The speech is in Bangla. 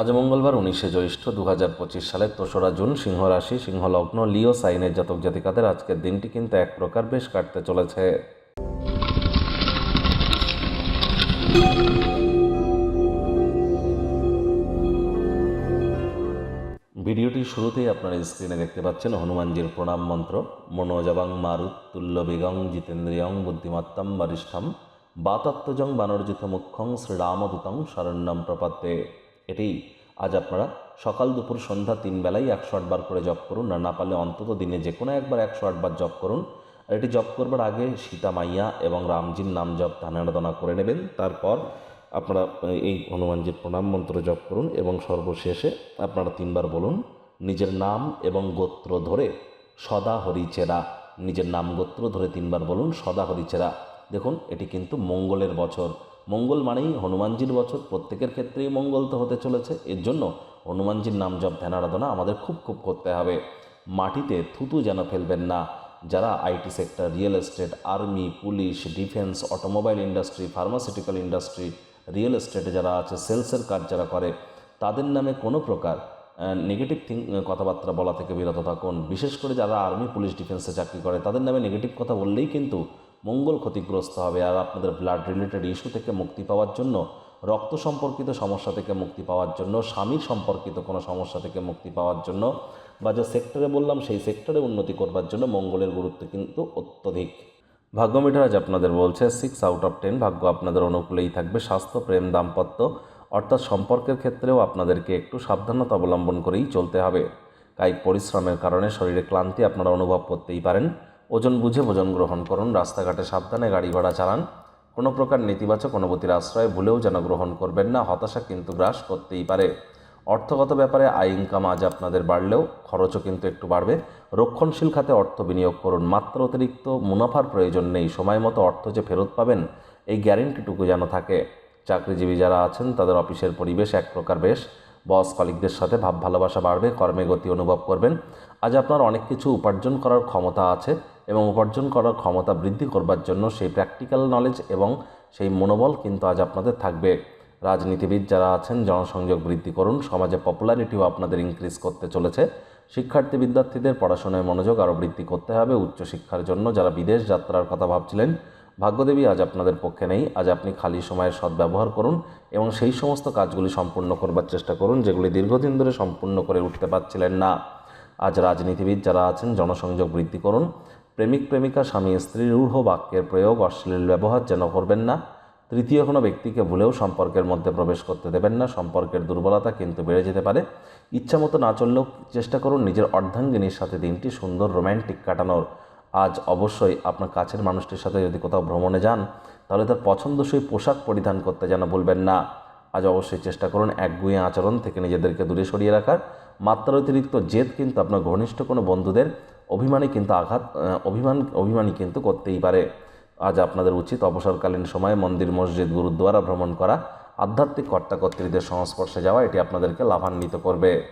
আজ মঙ্গলবার উনিশে জ্যৈষ্ঠ দু হাজার পঁচিশ সালের দোসরা জুন সিংহ রাশি সিংহ লগ্ন লিও সাইনের জাতক জাতিকাদের আজকের দিনটি কিন্তু এক প্রকার বেশ কাটতে চলেছে। ভিডিওটির শুরুতেই আপনারা স্ক্রিনে দেখতে পাচ্ছেন হনুমানজির প্রণাম মন্ত্র। মনোজবাং মারুত তুল্য বেগং জিতেন্দ্রিয়ং বুদ্ধিমত্তম বরিষ্ঠম। বাতাত্মজং বানর্জিত মুখ্যং শ্রীরামদূতং শরণ্যম প্রপদ্যে এটি আজ আপনারা সকাল দুপুর সন্ধ্যা তিন বেলায় একশো আটবার করে জপ করুন আর না পারলে অন্তত দিনে যে কোনো একবার একশো আটবার জপ করুন। আর এটি জপ করবার আগে সীতা মাইয়া এবং রামজির নাম জপ ধানারাধনা করে নেবেন। তারপর আপনারা এই হনুমানজির প্রণাম মন্ত্র জপ করুন এবং সর্বশেষে আপনারা তিনবার বলুন, নিজের নাম এবং গোত্র ধরে সদা হরিচেরা নিজের নাম গোত্র ধরে তিনবার বলুন, সদা হরিচেরা দেখুন, এটি কিন্তু মঙ্গলের বছর। মঙ্গল মানেই হনুমানজির বছর। প্রত্যেকের ক্ষেত্রেই মঙ্গল তো হতে চলেছে। এর জন্য হনুমানজির নাম জপ, ধ্যান, আরাধনা আমাদের খুব খুব করতে হবে। মাটিতে থুতু যেন ফেলবেন না। যারা IT sector, real estate, army, police, defence, automobile industry, pharmaceutical industry, real এস্টেটে যারা আছে, সেলসের কাজ যারা করে, তাদের নামে কোনো প্রকার নেগেটিভ থিং কথাবার্তা বলা থেকে বিরত থাকুন। বিশেষ করে যারা আর্মি, পুলিশ, ডিফেন্সে চাকরি করে, তাদের নামে নেগেটিভ কথা বললেই কিন্তু মঙ্গল ক্ষতিগ্রস্ত হবে আর আপনাদের ব্লাড রিলেটেড ইস্যু থেকে মুক্তি পাওয়ার জন্য, রক্ত সম্পর্কিত সমস্যা থেকে মুক্তি পাওয়ার জন্য স্বামী সম্পর্কিত কোনো সমস্যা থেকে মুক্তি পাওয়ার জন্য বা যে সেক্টরে বললাম, সেই সেক্টরে উন্নতি করবার জন্য মঙ্গলের গুরুত্ব কিন্তু অত্যধিক। ভাগ্য মিটার আজ আপনাদের বলছে সিক্স আউট অফ টেন ভাগ্য আপনাদের অনুকূলেই থাকবে। স্বাস্থ্য, প্রেম, দাম্পত্য অর্থাৎ সম্পর্কের ক্ষেত্রেও আপনাদেরকে একটু সাবধানতা অবলম্বন করেই চলতে হবে। কায়িক পরিশ্রমের কারণে শরীরে ক্লান্তি আপনারা অনুভব করতেই পারেন। ওজন বুঝে ভোজন গ্রহণ করুন, রাস্তাঘাটে সাবধানে গাড়ি ভাড়া চালান। কোনো প্রকার নেতিবাচক অনুভূতির আশ্রয় ভুলেও যেন গ্রহণ করবেন না, হতাশা কিন্তু গ্রাস করতেই পারে। অর্থগত ব্যাপারে আয়, ইনকাম আজ আপনাদের বাড়লেও খরচও কিন্তু একটু বাড়বে। রক্ষণশীল খাতে অর্থ বিনিয়োগ করুন, মাত্র অতিরিক্ত মুনাফার প্রয়োজন নেই, সময় মতো অর্থ যে ফেরত পাবেন, এই গ্যারেন্টিটুকু যেন থাকে। চাকরিজীবী যারা আছেন, তাদের অফিসের পরিবেশ এক প্রকার বেশ। বস কলিকদের সাথে ভাব ভালোবাসা বাড়বে, কর্মে গতি অনুভব করবেন। আজ আপনার অনেক কিছু উপার্জন করার ক্ষমতা আছে এবং উপার্জন করার ক্ষমতা বৃদ্ধি করবার জন্য সেই প্র্যাকটিক্যাল নলেজ এবং সেই মনোবল কিন্তু আজ আপনাদের থাকবে। রাজনীতিবিদ যারা আছেন, জনসংযোগ বৃদ্ধি করুন, সমাজে পপুলারিটিও আপনাদের ইনক্রিজ করতে চলেছে। শিক্ষার্থী বিদ্যার্থীদের পড়াশোনায় মনোযোগ আরও বৃদ্ধি করতে হবে উচ্চশিক্ষার জন্য। যারা বিদেশ যাত্রার কথা ভাবছিলেন, ভাগ্যদেবী আজ আপনাদের পক্ষে নেই। আজ আপনি খালি সময়ের সদ্ব্যবহার করুন এবং সেই সমস্ত কাজগুলি সম্পূর্ণ করবার চেষ্টা করুন যেগুলি দীর্ঘদিন ধরে সম্পূর্ণ করে উঠতে পারছিলেন না। আজ রাজনীতিবিদ যারা আছেন, জনসংযোগ বৃদ্ধি করুন। প্রেমিক প্রেমিকা স্বামী স্ত্রীর রূঢ় বাক্যের প্রয়োগ অশ্লীল ব্যবহার যেন করবেন না, তৃতীয় কোনো ব্যক্তিকে ভুলেও সম্পর্কের মধ্যে প্রবেশ করতে দেবেন না, সম্পর্কের দুর্বলতা কিন্তু বেড়ে যেতে পারে। ইচ্ছা মতো না চললেও চেষ্টা করুন নিজের অর্ধাঙ্গিনীর সাথে দিনটি সুন্দর রোম্যান্টিক কাটানোর। আজ অবশ্যই আপনার কাছের মানুষটির সাথে যদি কোথাও ভ্রমণে যান, তাহলে তার পছন্দসই পোশাক পরিধান করতে যেন বলবেন না। আজ অবশ্যই চেষ্টা করুন একগুঁয়ে আচরণ থেকে নিজেদেরকে দূরে সরিয়ে রাখার। মাত্রা অতিরিক্ত জেদ কিন্তু আপনার ঘনিষ্ঠ কোনো বন্ধুদের অভিমানী কিন্তু আঘাত অভিমান অভিমানী কিন্তু করতেই পারে। আজ আপনাদের উচিত অবসরকালীন সময়ে মন্দির, মসজিদ, গুরুদ্বারা ভ্রমণ করা। আধ্যাত্মিক কর্তাকর্ত্রীদের সংস্পর্শে যাওয়া, এটি আপনাদেরকে লাভান্বিত করবে।